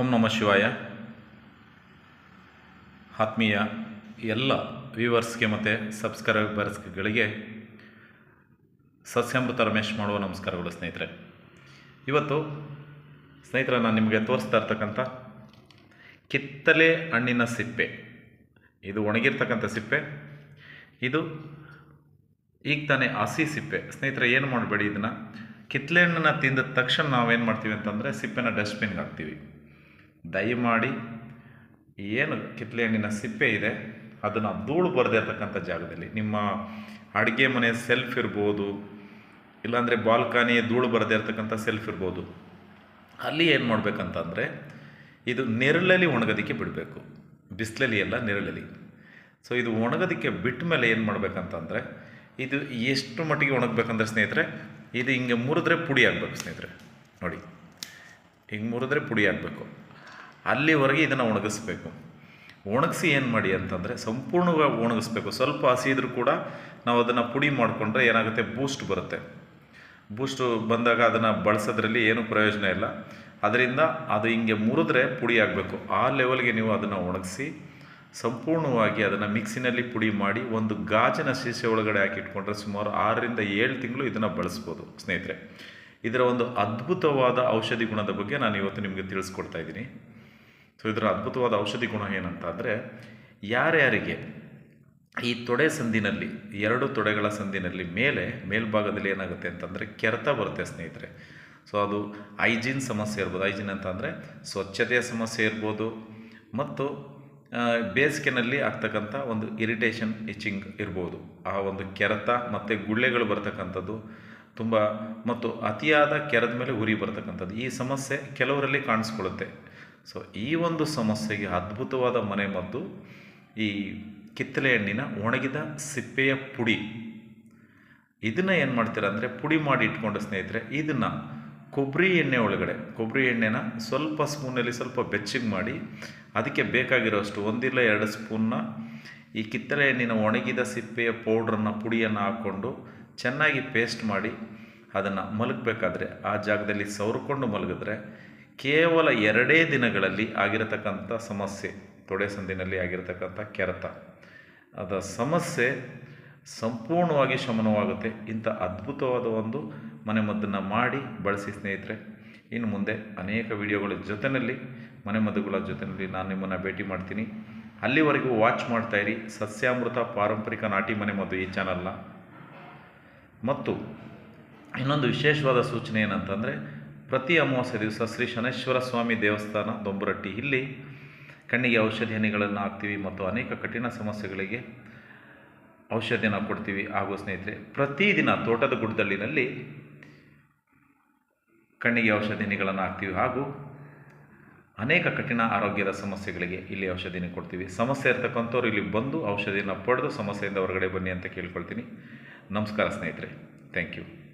ಓಂ ನಮ ಶಿವಾಯ. ಆತ್ಮೀಯ ಎಲ್ಲ ವ್ಯೂವರ್ಸ್ಗೆ ಮತ್ತು ಸಬ್ಸ್ಕ್ರೈಬರ್ಸ್ಗಳಿಗೆ ಸಸ್ಯಾಮೃತ ರಮೇಶ್ ಮಾಡುವ ನಮಸ್ಕಾರಗಳು ಸ್ನೇಹಿತರೆ. ಇವತ್ತು ಸ್ನೇಹಿತರೆ ನಾನು ನಿಮಗೆ ತೋರಿಸ್ತಾ ಇರ್ತಕ್ಕಂಥ ಕಿತ್ತಲೆ ಹಣ್ಣಿನ ಸಿಪ್ಪೆ. ಇದು ಒಣಗಿರ್ತಕ್ಕಂಥ ಸಿಪ್ಪೆ. ಇದು ಈಗ ತಾನೇ ಹಸಿ ಸಿಪ್ಪೆ. ಸ್ನೇಹಿತರೆ, ಏನು ಮಾಡಬೇಡಿ? ಇದನ್ನು ಕಿತ್ತಲೆ ಹಣ್ಣನ್ನು ತಿಂದ ತಕ್ಷಣ ನಾವೇನು ಮಾಡ್ತೀವಿ ಅಂತಂದರೆ ಸಿಪ್ಪೆನ ಡಸ್ಟ್ಬಿನ್ಗೆ ಹಾಕ್ತೀವಿ. ದಯಮಾಡಿ ಏನು ಕಿತ್ತಲೆ ಹಣ್ಣಿನ ಸಿಪ್ಪೆ ಇದೆ, ಅದನ್ನು ಧೂಳು ಬರದೇ ಇರತಕ್ಕಂಥ ಜಾಗದಲ್ಲಿ. ನಿಮ್ಮ ಅಡುಗೆ ಮನೆ ಸೆಲ್ಫ್ ಇರ್ಬೋದು, ಇಲ್ಲಾಂದರೆ ಬಾಲ್ಕನಿ ಧೂಳು ಬರದೇ ಇರತಕ್ಕಂಥ ಸೆಲ್ಫ್ ಇರ್ಬೋದು. ಅಲ್ಲಿ ಏನು ಮಾಡಬೇಕಂತಂದರೆ, ಇದು ನೆರಳಲ್ಲಿ ಒಣಗೋದಕ್ಕೆ ಬಿಡಬೇಕು. ಬಿಸಿಲಲ್ಲಿ ಎಲ್ಲ ನೆರಳಲ್ಲಿ. ಸೊ ಇದು ಒಣಗೋದಕ್ಕೆ ಬಿಟ್ಟ ಮೇಲೆ ಏನು ಮಾಡಬೇಕಂತಂದರೆ, ಇದು ಎಷ್ಟು ಮಟ್ಟಿಗೆ ಒಣಗಬೇಕಂದ್ರೆ ಸ್ನೇಹಿತರೆ, ಇದು ಹಿಂಗೆ ಮುರಿದ್ರೆ ಪುಡಿ ಆಗಬೇಕು ಸ್ನೇಹಿತರೆ. ನೋಡಿ, ಹಿಂಗೆ ಮುರಿದ್ರೆ ಪುಡಿ ಆಗಬೇಕು. ಅಲ್ಲಿವರೆಗೆ ಇದನ್ನು ಒಣಗಿಸ್ಬೇಕು. ಒಣಗಿಸಿ ಏನು ಮಾಡಿ ಅಂತಂದರೆ ಸಂಪೂರ್ಣವಾಗಿ ಒಣಗಿಸ್ಬೇಕು. ಸ್ವಲ್ಪ ಹಸಿ ಇದ್ರೂ ಕೂಡ ನಾವು ಅದನ್ನು ಪುಡಿ ಮಾಡಿಕೊಂಡ್ರೆ ಏನಾಗುತ್ತೆ? ಬೂಸ್ಟ್ ಬರುತ್ತೆ. ಬೂಸ್ಟು ಬಂದಾಗ ಅದನ್ನು ಬಳಸೋದ್ರಲ್ಲಿ ಏನೂ ಪ್ರಯೋಜನ ಇಲ್ಲ. ಅದರಿಂದ ಅದು ಹಿಂಗೆ ಮುರಿದ್ರೆ ಪುಡಿ ಆಗಬೇಕು. ಆ ಲೆವೆಲ್ಗೆ ನೀವು ಅದನ್ನು ಒಣಗಿಸಿ ಸಂಪೂರ್ಣವಾಗಿ ಅದನ್ನು ಮಿಕ್ಸಿನಲ್ಲಿ ಪುಡಿ ಮಾಡಿ ಒಂದು ಗಾಜಿನ ಸೀಸೆ ಒಳಗಡೆ ಹಾಕಿಟ್ಕೊಂಡ್ರೆ ಸುಮಾರು ಆರರಿಂದ ಏಳು ತಿಂಗಳು ಇದನ್ನು ಬಳಸ್ಬೋದು ಸ್ನೇಹಿತರೆ. ಇದರ ಒಂದು ಅದ್ಭುತವಾದ ಔಷಧಿ ಗುಣದ ಬಗ್ಗೆ ನಾನು ಇವತ್ತು ನಿಮಗೆ ತಿಳಿಸ್ಕೊಡ್ತಾ ಇದ್ದೀನಿ. ಸೊ ಇದರ ಅದ್ಭುತವಾದ ಔಷಧಿ ಗುಣ ಏನಂತ ಅಂದರೆ ಯಾರ್ಯಾರಿಗೆ ಈ ತೊಡೆ ಸಂದಿನಲ್ಲಿ, ಎರಡು ತೊಡೆಗಳ ಸಂದಿನಲ್ಲಿ ಮೇಲೆ, ಮೇಲ್ಭಾಗದಲ್ಲಿ ಏನಾಗುತ್ತೆ ಅಂತಂದರೆ ಕೆರೆತ ಬರುತ್ತೆ ಸ್ನೇಹಿತರೆ. ಸೊ ಅದು ಐಜಿನ್ ಸಮಸ್ಯೆ ಇರ್ಬೋದು. ಐಜಿನ್ ಅಂತ ಅಂದರೆ ಸ್ವಚ್ಛತೆಯ ಸಮಸ್ಯೆ ಇರ್ಬೋದು ಮತ್ತು ಬೇಸಿಗೆನಲ್ಲಿ ಆಗ್ತಕ್ಕಂಥ ಒಂದು ಇರಿಟೇಷನ್ ಇಚಿಂಗ್ ಇರ್ಬೋದು. ಆ ಒಂದು ಕೆರೆತ ಮತ್ತು ಗುಳ್ಳೆಗಳು ಬರ್ತಕ್ಕಂಥದ್ದು ತುಂಬ ಮತ್ತು ಅತಿಯಾದ ಕೆರೆದ ಮೇಲೆ ಉರಿ ಬರ್ತಕ್ಕಂಥದ್ದು ಈ ಸಮಸ್ಯೆ ಕೆಲವರಲ್ಲಿ ಕಾಣಿಸ್ಕೊಳ್ಳುತ್ತೆ. ಸೊ ಈ ಒಂದು ಸಮಸ್ಯೆಗೆ ಅದ್ಭುತವಾದ ಮನೆಮದ್ದು ಈ ಕಿತ್ತಲೆ ಹಣ್ಣಿನ ಒಣಗಿದ ಸಿಪ್ಪೆಯ ಪುಡಿ. ಇದನ್ನು ಏನು ಮಾಡ್ತೀರಾ ಅಂದರೆ ಪುಡಿ ಮಾಡಿ ಇಟ್ಕೊಂಡು ಸ್ನೇಹಿತರೆ, ಇದನ್ನು ಕೊಬ್ಬರಿ ಎಣ್ಣೆ ಒಳಗಡೆ ಕೊಬ್ಬರಿ ಎಣ್ಣೆನ ಸ್ವಲ್ಪ ಸ್ಪೂನಲ್ಲಿ ಸ್ವಲ್ಪ ಬೆಚ್ಚಗೆ ಮಾಡಿ, ಅದಕ್ಕೆ ಬೇಕಾಗಿರೋಷ್ಟು ಒಂದಿಲ್ಲ ಎರಡು ಸ್ಪೂನ್ನ ಈ ಕಿತ್ತಳೆ ಹಣ್ಣಿನ ಒಣಗಿದ ಸಿಪ್ಪೆಯ ಪೌಡ್ರನ್ನು ಪುಡಿಯನ್ನು ಹಾಕ್ಕೊಂಡು ಚೆನ್ನಾಗಿ ಪೇಸ್ಟ್ ಮಾಡಿ, ಅದನ್ನು ಮಲಗಬೇಕಾದ್ರೆ ಆ ಜಾಗದಲ್ಲಿ ಸವರ್ಕೊಂಡು ಮಲಗಿದ್ರೆ ಕೇವಲ ಎರಡೇ ದಿನಗಳಲ್ಲಿ ಆಗಿರತಕ್ಕಂಥ ಸಮಸ್ಯೆ, ತೊಡೆ ಸಂದಿನಲ್ಲಿ ಆಗಿರತಕ್ಕಂಥ ಕೆರೆತ. ಅದ ಸಮಸ್ಯೆ ಸಂಪೂರ್ಣವಾಗಿ ಶಮನವಾಗುತ್ತೆ. ಇಂಥ ಅದ್ಭುತವಾದ ಒಂದು ಮನೆಮದ್ದನ್ನು ಮಾಡಿ ಬಳಸಿ ಸ್ನೇಹಿತರೆ, ಇನ್ನು ಮುಂದೆ ಅನೇಕ ವಿಡಿಯೋಗಳ ಜೊತೆಯಲ್ಲಿ ಮನೆಮದ್ದುಗಳ ಜೊತೆಯಲ್ಲಿ ನಾನು ನಿಮ್ಮನ್ನು ಭೇಟಿ ಮಾಡ್ತೀನಿ. ಅಲ್ಲಿವರೆಗೂ ವಾಚ್ ಮಾಡ್ತಾಯಿರಿ ಸಸ್ಯಾಮೃತ ಪಾರಂಪರಿಕ ನಾಟಿ ಮನೆಮದ್ದು ಈ ಚಾನಲ್ನ. ಮತ್ತು ಇನ್ನೊಂದು ವಿಶೇಷವಾದ ಸೂಚನೆ ಏನಂತಂದರೆ ಪ್ರತಿ ಅಮಾವಾಸ್ಯ ದಿವಸ ಶ್ರೀ ಶನೇಶ್ವರ ಸ್ವಾಮಿ ದೇವಸ್ಥಾನ ದೊಂಬರಟ್ಟಿ. ಇಲ್ಲಿ ಕಣ್ಣಿಗೆ ಔಷಧಿ ಹನಿಗಳನ್ನು ಹಾಕ್ತೀವಿ ಮತ್ತು ಅನೇಕ ಕಠಿಣ ಸಮಸ್ಯೆಗಳಿಗೆ ಔಷಧಿಯನ್ನು ಕೊಡ್ತೀವಿ. ಹಾಗೂ ಸ್ನೇಹಿತರೆ ಪ್ರತಿದಿನ ತೋಟದ ಗುಡ್ಡದಲ್ಲಿನಲ್ಲಿ ಕಣ್ಣಿಗೆ ಔಷಧಿ ಹನಿಗಳನ್ನು ಹಾಕ್ತೀವಿ. ಹಾಗೂ ಅನೇಕ ಕಠಿಣ ಆರೋಗ್ಯದ ಸಮಸ್ಯೆಗಳಿಗೆ ಇಲ್ಲಿ ಔಷಧಿನ ಕೊಡ್ತೀವಿ. ಸಮಸ್ಯೆ ಇರ್ತಕ್ಕಂಥವ್ರು ಇಲ್ಲಿ ಬಂದು ಔಷಧಿಯನ್ನು ಪಡೆದು ಸಮಸ್ಯೆಯಿಂದ ಹೊರಗಡೆ ಬನ್ನಿ ಅಂತ ಕೇಳ್ಕೊಳ್ತೀನಿ. ನಮಸ್ಕಾರ ಸ್ನೇಹಿತರೆ. Thank you